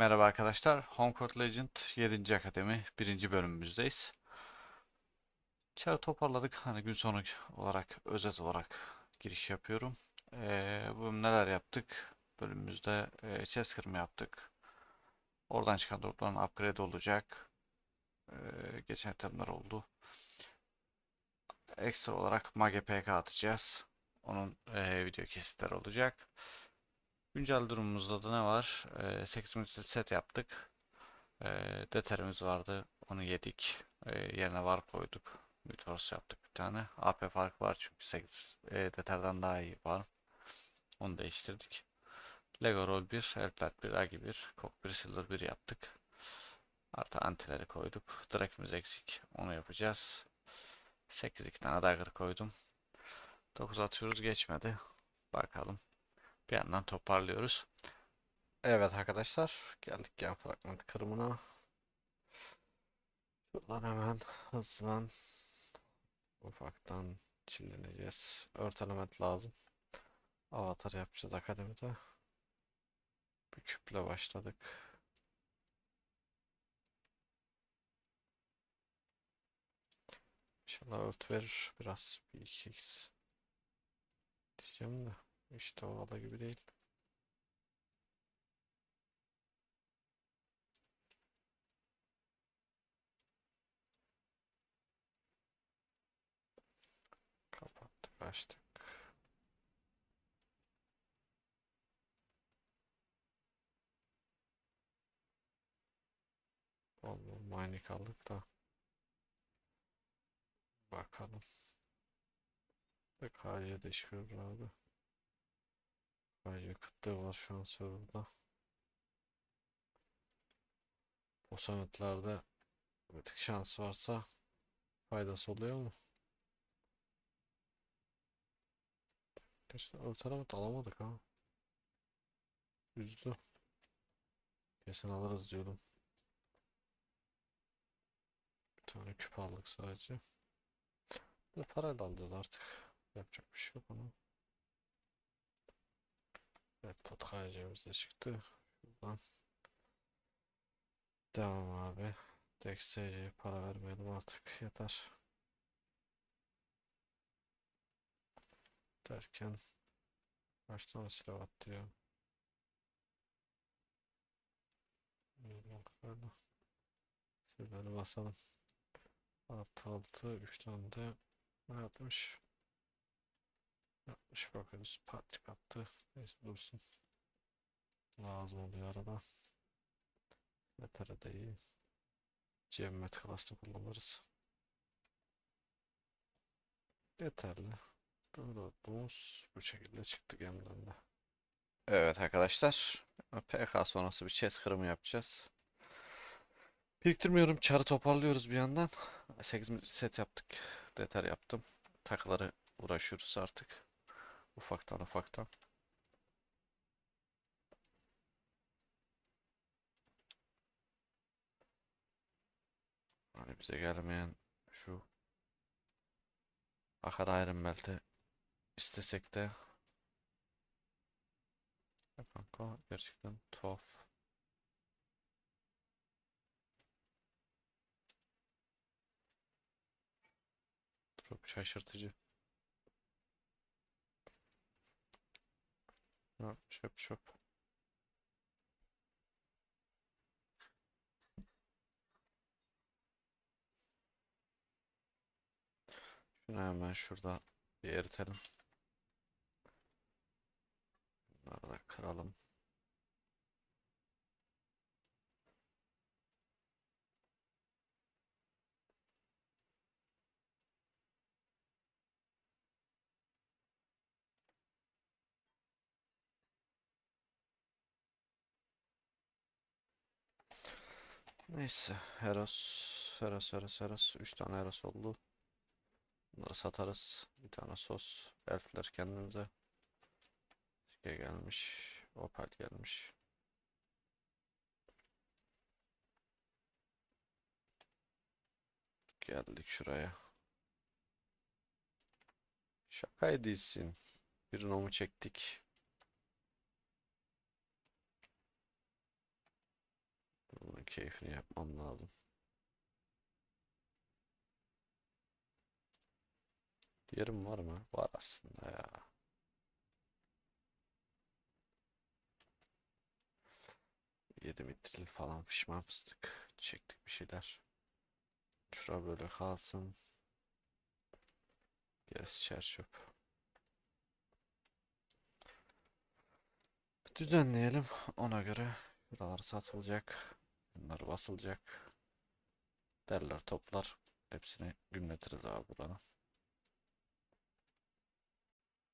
Merhaba arkadaşlar. Homecourt Legend 7. Akademi 1. bölümümüzdeyiz. Çarı toparladık. Hani gün sonu olarak, özet olarak giriş yapıyorum. Ee, bu bölüm neler yaptık? Bölümümüzde e, chest kırımı yaptık. Oradan çıkan dropların upgrade olacak. Ee, geçen itemler oldu. Ekstra olarak Mage PK atacağız. Onun e, video kesitleri olacak. Güncel durumumuzda da ne var? Ee, 8 minütü set yaptık. Ee, deterimiz vardı. Onu yedik. Ee, yerine var koyduk. Midforce yaptık bir tane. AP farkı var çünkü 8 e, deterden daha iyi var. Onu değiştirdik. Lego Roll 1, Elpert 1, Agi 1, Kok 1, Silver 1 yaptık. Artı antileri koyduk. Drakimiz eksik. Onu yapacağız. 8 2 tane dagger koydum. 9 atıyoruz geçmedi. Bakalım. Bir yandan toparlıyoruz. Evet arkadaşlar geldik gen fragment kırımına. Şuradan hemen hızlan ufaktan çilleneceğiz. Örtelemet lazım. Avatar yapacağız akademide. Bir küple başladık. İnşallah ört verir biraz. Bir 2x diyeceğim de. İşte o ada gibi değil. Kapattık, açtık. Bol bol mining aldık da. Bakalım. Ve KC'de iş görür abi. KC kıtlığı var şu an serverda. O sametlerde bir tık şans varsa faydası oluyor mu? Gerçekten ortalamat alamadık ha. Üzdü. Kesin alırız diyordum. Bir tane küp aldık sadece. Parayla alacağız artık. Yapacak bir şey yok ona. Evet pot kayacağımız da çıktı. Şuradan. Devam abi. DXC'ye para vermeyelim artık. Yeter. Derken kaç tane silah attı ya? Basalım. Artı altı. Üç tane de ne yapmış? Yapmış bakıyoruz. Patrik attı. Neyse dursun. Lazım oluyor arada. Metere de iyi. Cemmet klasta kullanırız. Yeterli. Durdurduğumuz bu şekilde çıktı gemiden de. Evet arkadaşlar. PK sonrası bir chest kırımı yapacağız. Biriktirmiyorum. Çarı toparlıyoruz bir yandan. 8 set yaptık. Deter yaptım. Takıları uğraşıyoruz artık. Ufaktan ufaktan. Hani bize gelmeyen şu Akar Iron Belt'i istesek de ya kanka gerçekten tuhaf. Çok şaşırtıcı. Ya çöp çöp. Şunu hemen şurada bir eritelim. Bunları da kıralım. Neyse. Heros. Heros, Heros, Heros. 3 tane Heros oldu. Bunları satarız. Bir tane sos. Elfler kendimize. Şey gelmiş. Opal gelmiş. Geldik şuraya. Şaka ediyorsun. Bir nomu çektik. Bunun keyfini yapmam lazım. Yerim var mı? Var aslında ya. Yedi mitril falan pişman fıstık. Çektik bir şeyler. Şura böyle kalsın. Gerisi çer çöp. Düzenleyelim. Ona göre şuralar satılacak. Bunlar basılacak. Derler toplar. Hepsini gümletiriz abi buranın.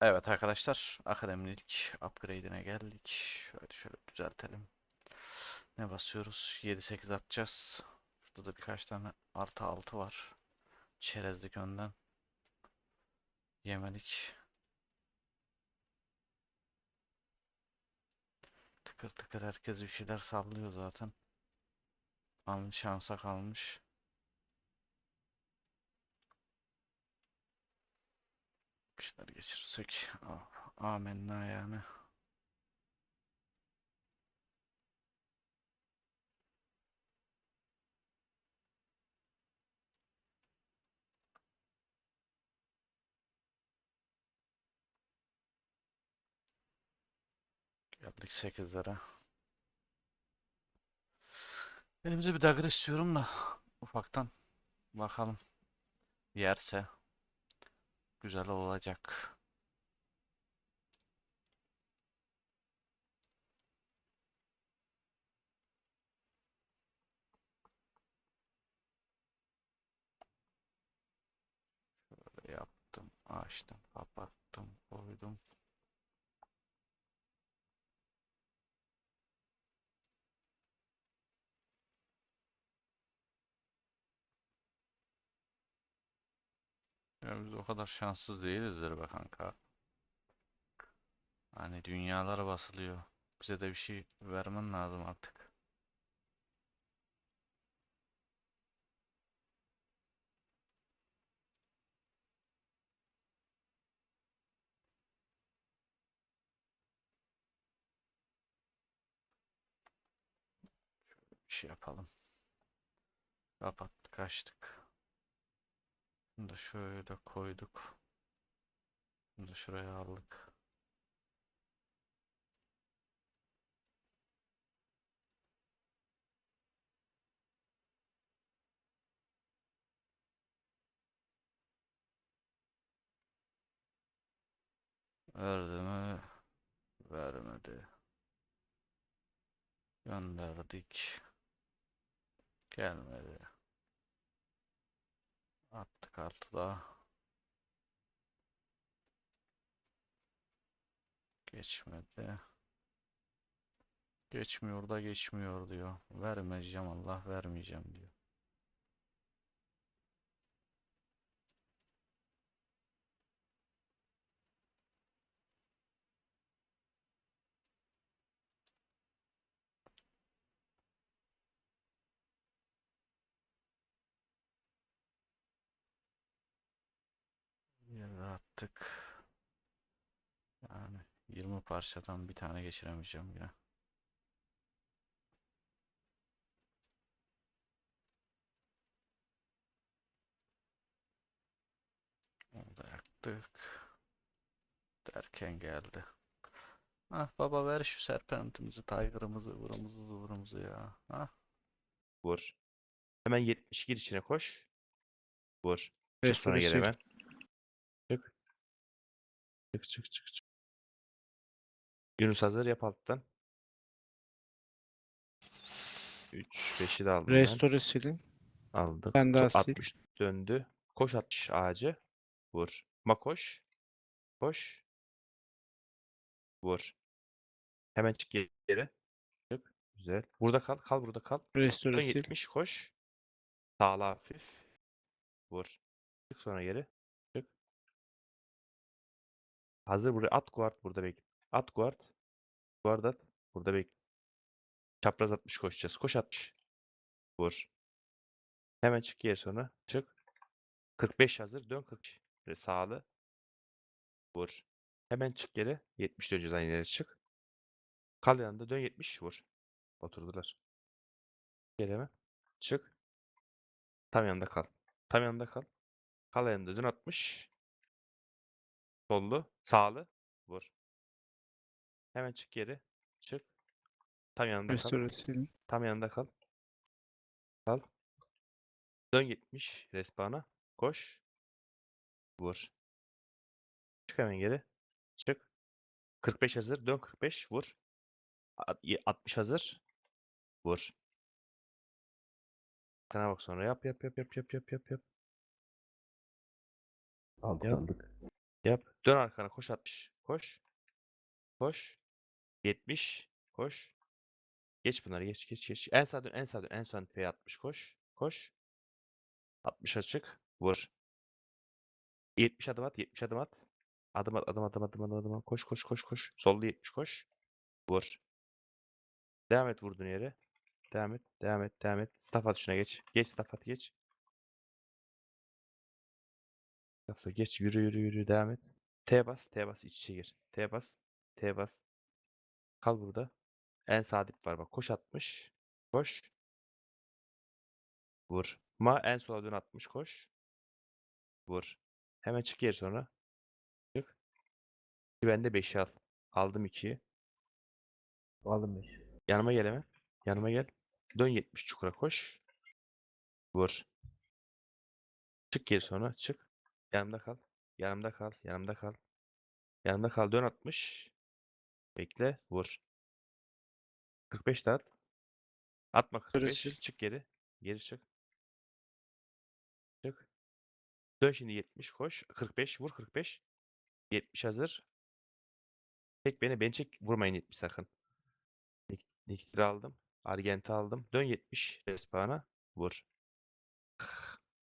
Evet arkadaşlar. Akademinin ilk upgrade'ine geldik. Şöyle şöyle düzeltelim. Ne basıyoruz? 7-8 atacağız. Şurada da birkaç tane artı 6 var. Çerezlik önden. Yemelik. Tıkır tıkır herkes bir şeyler sallıyor zaten. An şansa kalmış. Şeyler geçirirsek. Ah, amenna yani. Geldik 8'lere. Elimize bir dagger istiyorum da ufaktan bakalım. Yerse güzel olacak. Şöyle yaptım, açtım, kapattım, koydum. Ya biz o kadar şanssız değilizdir be kanka. Hani dünyalar basılıyor. Bize de bir şey vermen lazım artık. Bir şey yapalım. Kapattık, açtık. Bunu da şöyle koyduk. Bunu da şuraya aldık. Verdi mi? Vermedi. Gönderdik. Gelmedi. Attık altıda. Geçmedi. Geçmiyor da geçmiyor diyor. Vermeyeceğim Allah vermeyeceğim diyor. Yere attık. Yani 20 parçadan bir tane geçiremeyeceğim yine. Onu da yaktık. Derken geldi. Ah baba ver şu serpentimizi, tiger'ımızı, ıvırımızı, zıvırımızı ya. Ah Vur. Hemen 70 gir içine koş. Vur. Restore sonra hemen. Çık. Çık çık çık. Yunus hazır yap alttan. 3 5'i de aldım ben. Restore silin. Aldık. Ben daha To- sil. 60 döndü. Koş 60 ağacı. Vur. Ma koş. Koş. Vur. Hemen çık geri. Çık. Güzel. Burada kal. Kal burada kal. Restore sil. 70 koş. Sağla hafif. Vur. Çık sonra geri. Hazır buraya at guard burada bekle. At guard. Guard at. Burada bekle. Çapraz 60 koşacağız. Koş 60. Vur. Hemen çık geri sonra. Çık. 45 hazır. Dön 40. Ve sağlı. Vur. Hemen çık geri. 70 döneceğiz aynı yere çık. Kal yanında. Dön 70. Vur. Oturdular. Geleme. Çık. Tam yanında kal. Tam yanında kal. Kal yanında dün atmış. Sollu. Sağlı. Vur. Hemen çık geri. Çık. Tam yanında kal. Restore sil. Tam yanında kal. Kal. Dön 70 respawn'a. Koş. Vur. Çık hemen geri. Çık. 45 hazır. Dön 45. Vur. At- y- 60 hazır. Vur. Sana bak sonra. Yap yap yap yap yap yap yap yap. Aldık Yap. aldık. Yap. Dön arkana. Koş 60. Koş. Koş. 70. Koş. Geç bunları. Geç geç geç. En sağa dön. En sağa dön. En son P 60. Koş. Koş. 60 açık. Vur. 70 adım at. 70 adım at. Adım at. Adım adım adım adım adım. Koş koş koş koş. Sollu 70 koş. Vur. Devam et vurduğun yere. Devam et. Devam et. Devam et. Staff atışına geç. Geç staff at geç. Staff'a geç. Yürü yürü yürü. Devam et. T bas. T bas. iç içe gir. T bas. T bas. Kal burada. En sağ dip var bak. Koş 60. Koş. Vur. Ma en sola dön 60 koş. Vur. Hemen çık geri sonra. Çık. Ben de 5'i al. Aldım 2'yi. Aldım 5. Yanıma gel hemen. Yanıma gel. Dön 70 çukura koş. Vur. Çık geri sonra. Çık. Yanımda kal. Yanımda kal. Yanımda kal. Yanımda kal. Dön 60. Bekle. Vur. 45 de at. Atma 45. sil. Çık geri. Geri çık. Çık. Dön şimdi 70 koş. 45 vur 45. 70 hazır. Çek beni. Beni çek. Vurmayın 70 sakın. Nik- Niktir'i aldım. Argent'i aldım. Dön 70 respawn'a. Vur.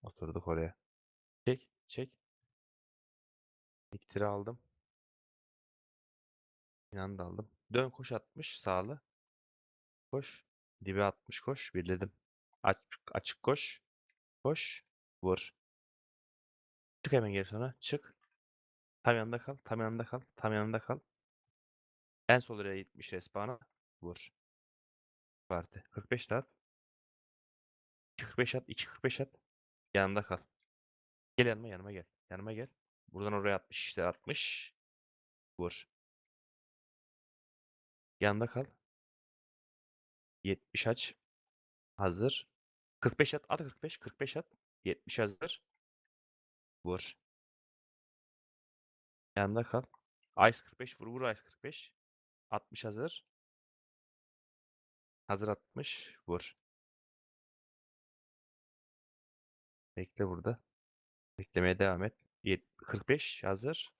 Oturduk oraya. Çek. Niktir'i aldım. İnanı da aldım. Dön koş 60 sağlı. Koş. Dibe 60 koş. Birledim. Açık, açık koş. Koş. Vur. Çık hemen geri sonra. Çık. Tam yanında kal. Tam yanında kal. Tam yanında kal. En sol oraya 70 respawn'a. Vur. Parti. 45 de at. 2 45 at. 2 45 at. Yanımda kal. Gel yanıma yanıma gel. Yanıma gel. Buradan oraya 60 işte 60. Vur. Yanında kal. 70 aç. Hazır. 45 at. At 45. 45 at. 70 hazır. Vur. Yanında kal. Ice 45. Vur vur Ice 45. 60 hazır. Hazır 60. Vur. Bekle burada. Beklemeye devam et. Yet- 45 hazır.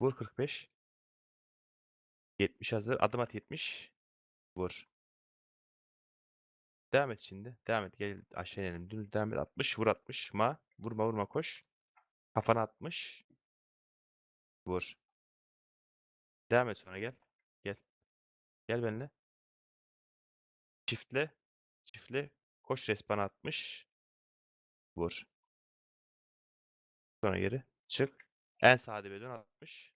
Vur 45. 70 hazır. Adım at 70. Vur. Devam et şimdi. Devam et. Gel aşağı inelim. Dümdüz devam et. 60. Vur 60. Ma. Vurma vurma koş. Kafana 60. Vur. Devam et sonra gel. Gel. Gel benimle. Çiftle. Çiftle. Koş respawn 60. Vur. Sonra geri. Çık. En sağ dibe dön 60.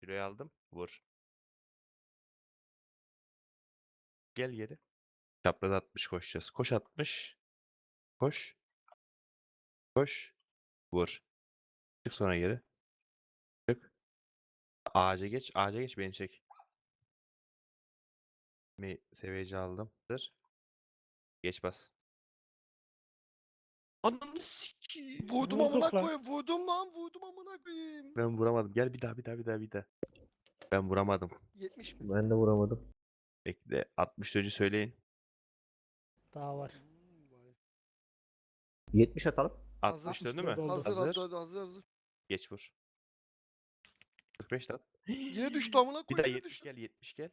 Kiloyu aldım. Vur. Gel geri. Çapraz 60 koşacağız. Koş 60. Koş. Koş. Vur. Çık sonra geri. Çık. Ağaca geç. Ağaca geç beni çek. Bir seviyeci aldım. Hazır. Geç bas. Ananı sikeyim. Vurdum Vurduk amına lan. koyayım. Vurdum lan. Vurdum amına koyayım. Ben vuramadım. Gel bir daha bir daha bir daha bir daha. Ben vuramadım. 70 mi? Ben de vuramadım. Bekle. 64'ü söyleyin. Daha var. Hmm, vay. 70 atalım. Hazır. 60 döndü mü? 64 oldu. Hazır Hazır. hazır hazır hazır. Geç vur. 45 de at. Yine düştü amına Bir daha. Yine 70 düştü. gel 70 gel.